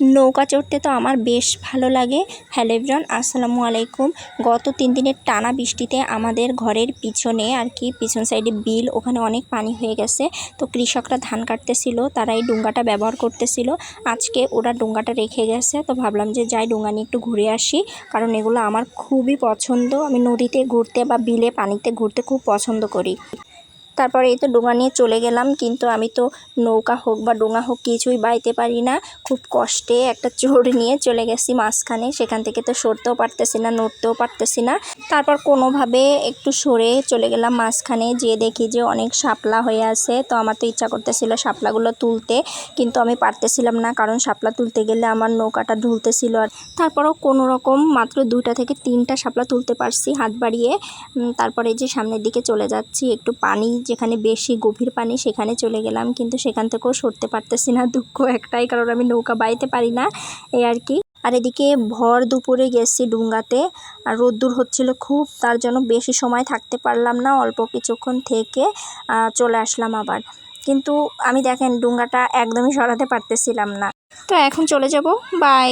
নৌকা চড়তে তো আমার বেশ ভালো লাগে। হ্যালো এভরিওয়ান, আসসালামু আলাইকুম। গত তিন দিনের টানা বৃষ্টিতে আমাদের ঘরের পিছনে আর কি, পিছন সাইডে বিল, ওখানে অনেক পানি হয়ে গেছে। তো কৃষকরা ধান কাটতেছিল, তারা এই ডুঙ্গাটা ব্যবহার করতেছিল। আজকে ওরা ডুঙ্গাটা রেখে গেছে, তো ভাবলাম যে যাই ডুঙ্গা নিয়ে একটু ঘুরে আসি, কারণ এগুলো আমার খুবই পছন্দ। আমি নদীতে ঘুরতে বা বিলে পানিতে ঘুরতে খুব পছন্দ করি। তারপরে এই তো ডোঙা নিয়ে চলে গেলাম, কিন্তু আমি তো নৌকা হোক বা ডোঙা হোক কিছুই বাইতে পারি না। খুব কষ্টে একটা চোর নিয়ে চলে গেছি মাঝখানে, সেখান থেকে তো সরতেও পারতেছি না, নড়তেও পারতেছি না। তারপর কোনোভাবে একটু সরে চলে গেলাম মাঝখানে, যেয়ে দেখি যে অনেক শাপলা হয়ে আছে। তো আমার তো ইচ্ছা করতেছিল শাপলাগুলো তুলতে, কিন্তু আমি পারতেছিলাম না, কারণ শাপলা তুলতে গেলে আমার নৌকাটা ঢুলতেছিল আর তারপরও কোনো রকম মাত্র দুইটা থেকে তিনটা শাপলা তুলতে পারছি হাত বাড়িয়ে। তারপরে যে সামনের দিকে চলে যাচ্ছি, একটু পানি যেখানে বেশি গভীর পানি, সেখানে চলে গেলাম। কিন্তু সেখান থেকেও সরতে পারতেছি না, দুঃখ একটাই, কারণ আমি নৌকা বাইতে পারি না, এই আর কি। আর এদিকে ভর দুপুরে গেছি ডুঙ্গাতে, আর রোদ্দুর হচ্ছিল খুব, তার জন্য বেশি সময় থাকতে পারলাম না, অল্প কিছুক্ষণ থেকে চলে আসলাম আবার। কিন্তু আমি দেখেন, ডুঙ্গাটা একদমই সরাতে পারতেছিলাম না। তো এখন চলে যাব, বাই।